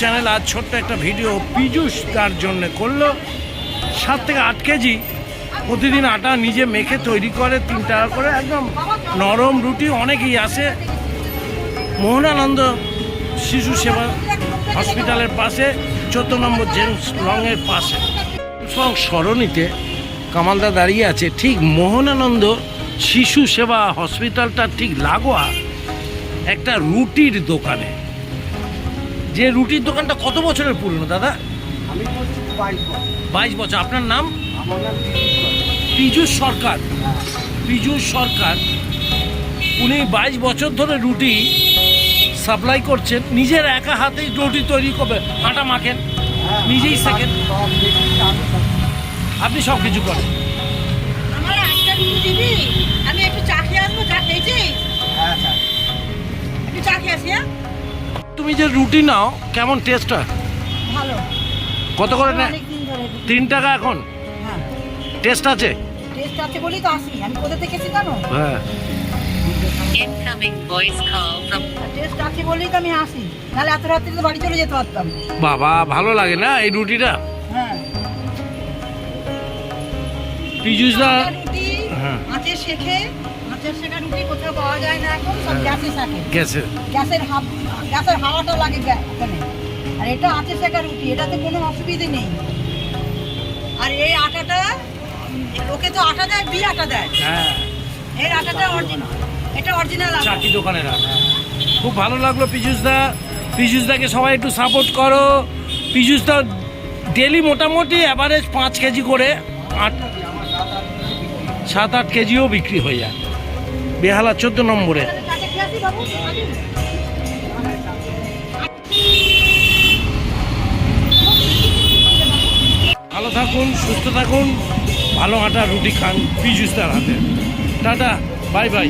Channel আজ ছোট্ট একটা ভিডিও পীযুষ তার জন্য করল। সাত থেকে আট কেজি প্রতিদিন আটা নিজে মেখে তৈরি করে, তিন টাকা করে, একদম নরম রুটি, অনেকেই আসে। মোহনানন্দ শিশু সেবা হসপিটালের পাশে, চোদ্দ নম্বর জেমস রঙের পাশে। সং সরণিতে কামালদা দাঁড়িয়ে আছে। ঠিক মোহনানন্দ শিশু সেবা হসপিটালটার ঠিক লাগোয়া একটা রুটির দোকানে। যে রুটির দোকানটা কত বছরের পুরনো দাদা? আমি বাইশ বছর। আপনার নাম? আমার নাম পীযুষ সরকার। পীযুষ সরকার। উনি বাইশ বছর ধরে রুটি সাপ্লাই করছেন নিজের একা হাতেই রুটি তৈরি করবে আটা মাখেন হ্যাঁ, নিজেই শেখেন? আপনি সব কিছু করেন। আমার একটা রুটি দিবি যে রুটি নাও কেমন টেস্ট হয়? ভালো। কত করে নেয়? তিন টাকা এখন? হ্যাঁ। টেস্ট আছে? টেস্ট আছে বলেই তো আসি। আমি কোথা থেকে এসেছি জানো? হ্যাঁ। টেস্ট আছে বলেই তো আমি আসি। নাহলে এত রাত্রে তো বাড়ি চলে যেতে পারতাম। বাবা ভালো লাগে না এই রুটিটা? হ্যাঁ। রুটি হ্যাঁ। আঁচের শেখে আঁচের শেখা রুটি যায় না এখন সব। গ্যাসে শেখে গেছে গ্যাসের হাত গ্যাসের হাওয়াটা লাগে ওখানে আর এটা রুটি এটাতে কোনো অসুবিধে নেই। আর এই আটাটা লোকে তো আটা দেয় বি আটা দেয়। হ্যাঁ। এর আটাটা অরিজিনাল এটা অরিজিনাল আটা। চাকি দোকানের আটা। খুব ভালো লাগল পীযুষদা পীযুষদাকে সবাই একটু সাপোর্ট করো। পীযুষদা ডেলি মোটামুটি অ্যাভারেজ পাঁচ কেজি করে আট সাত আট কেজিও বিক্রি হয়ে যায়। বেহালা চোদ্দ নম্বরে। ভালো থাকুন, সুস্থ থাকুন, ভালো আটা রুটি খান পিজুস্তার হাতে টাটা, বাই বাই